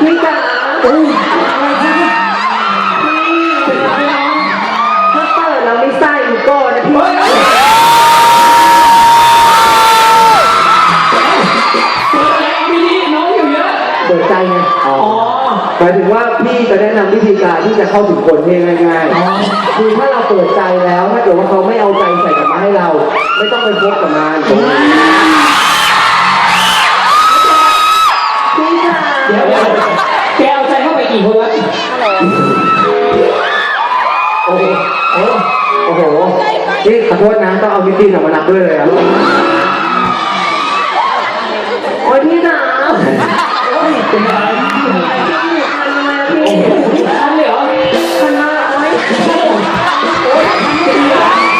พี่จ๋าอุ้ยอะไรคะถ้าเปิดแล้วไม่ใส่อยู่ก่อนนะพี่เปิดใจไงอ๋อหมายถึงว่าพี่จะแนะนำวิธีการที่จะเข้าถึงคนง่ายๆคือถ้าเราเปิดใจแล้วถ้าเกิดว่าเขาไม่เอาใจใส่กลับมาให้เรา ไม่ต้องไปพบกับงาน โอ้โหโอ้โหโอ้โหนี่ขอโทษนะต้องเอาวิธีกลับมานับด้วยเลยอะโอ้ยพี่จ๋าเป็นอะไรคันมาพี่ทันเลยเหรอคันมาโอ้ยร้อง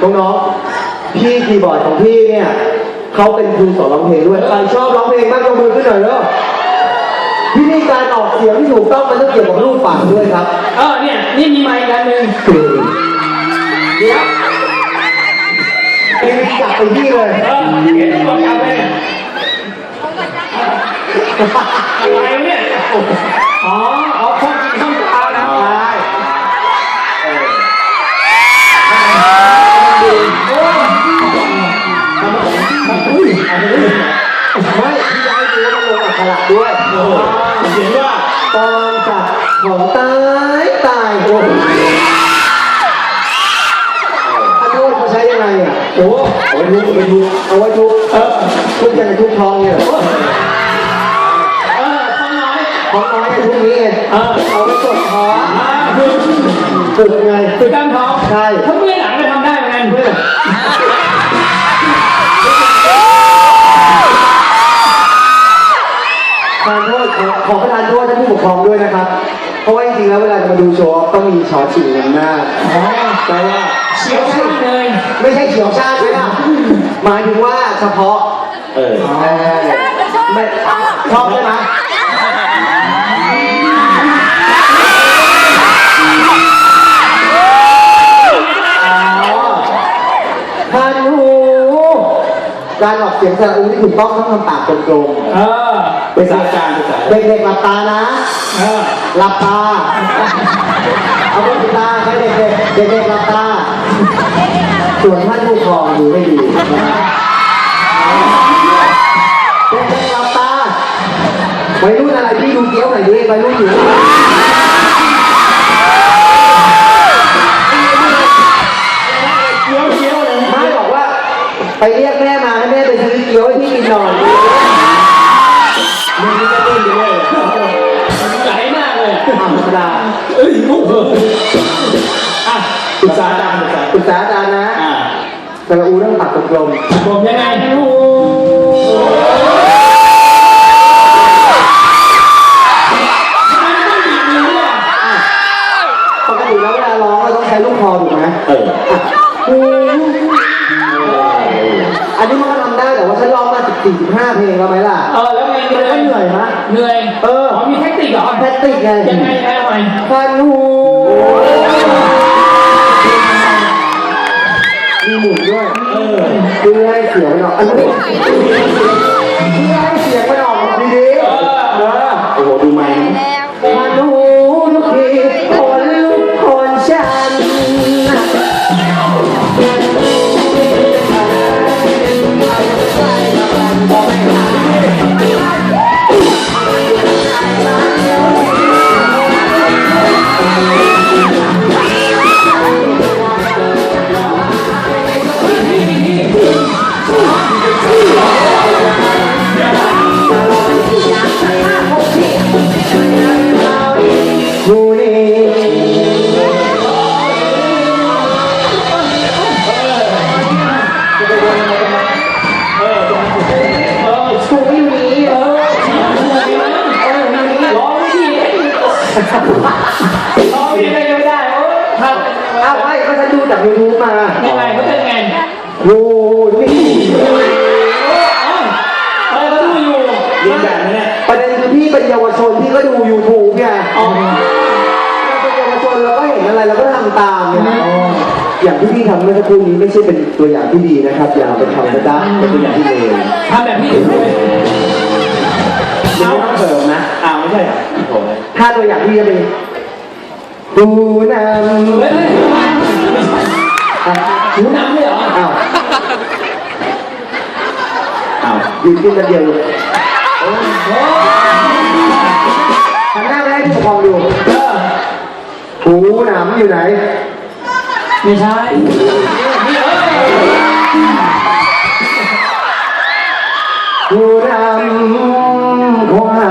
นี่น้องๆพี่คีย์บอร์ดของพี่เนี่ยเขาเป็นครูสอนร้องเพลงด้วยใครชอบร้องเพลงบ้างยกมือขึ้นหน่อยเนาะวิธีการออกเสียงที่ถูกต้องมันต้องเกี่ยวกับรูปปากด้วยครับเออเนี่ยนี่มีไมค์อีกอันหนึ่งเดี๋ยวเอ็งจับไปที่เลย เออเห็นต้องกลับเลยเนี่ยอะไรเนี่ยอ๋อ ตอนจับของตายตายโอ้ยขอโทษเขาใช้ยังไงอะโอ้เอาไว้ทุบเอาไว้ทุบเอาไว้ทุบเออทุบยังไงทุบทองเนี่ยเหรอเออทองน้อยของน้อยไอ้พวกนี้ไงเออเอาไปกดท้องอ่าคือฝึกไงคือกล้ามท้องใช่ถ้าเมื่อยหลังก็ทำได้เหมือนกันทานโทษขอขอประทานโทษท่านผู้ ปกครองด้วยนะครับ เพราะว่าจริงๆแล้วเวลาจะมาดูโชว์ต้องมีชอชิงนำหน้าอ๋อแปลว่าเฉียวชาติเลย ไม่ใช่เขียวชาติใช่ไหมหมายถึงว่าเฉพาะ เออเออไม่ชอบใช่ไหมอ๋อพันหูการออกเสียงสระอูที่ถูกต้องต้องทำปากกลมเออๆ เป็นสาการเป็นสาเด็กๆหลับตานะ เออหลับตา เอามือตาใช้เด็กๆเด็กๆหลับตา ส่วนท่านผู้ปกครองดูให้ดีเด็กๆหลับตาวัยรุ่นอะไรพี่ดูเกี้ยวหน่อยดิวัยรุ่นอยู่เคี้ยวเคี้ยวเลยไม่บอกว่า ไปเรียกแม่มาให้แม่ไปซื้อเกี๊ยวให้พี่กินหน่อย เอ้ยลูกเอออะปรึกษาอาจารย์ปรึกษาปรึกษาอาจารย์นะอ่าสระอูต้องปากกลมผมยังไงๆปกติแล้วเวลาร้องเราต้องใช้ลูกคอถูกไหมเออ ติกเหรอแพตติกไงยังไงยังไงทำไมพันหูมีหมุนด้วยเออเพื่อให้เสียงมันออกอันนี้เพื่อให้เสียงมัน ตามไงอย่างที่พี่ทำเมื่อสักครู่นี้ไม่ใช่เป็นตัวอย่างที่ดีนะครับ อย่าไปทำนะจ๊ะเป็นตัวอย่างที่เลวทำแบบพี่เลยเอาต้องเสริมนะอ้าวไม่ใช่เหรอโอ้ยถ้าตัวอย่างที่จะเป็นดูนเฮ้ยหูหนังเลยเหรอำอ้าวอ้าวยืนขึ้นกันเดียวเลยหันหน้าไปให้ผู้ปกครองดูเออ หูหนำอยู่ไหน ไม่ใช่นี่เออหูหนำคงหา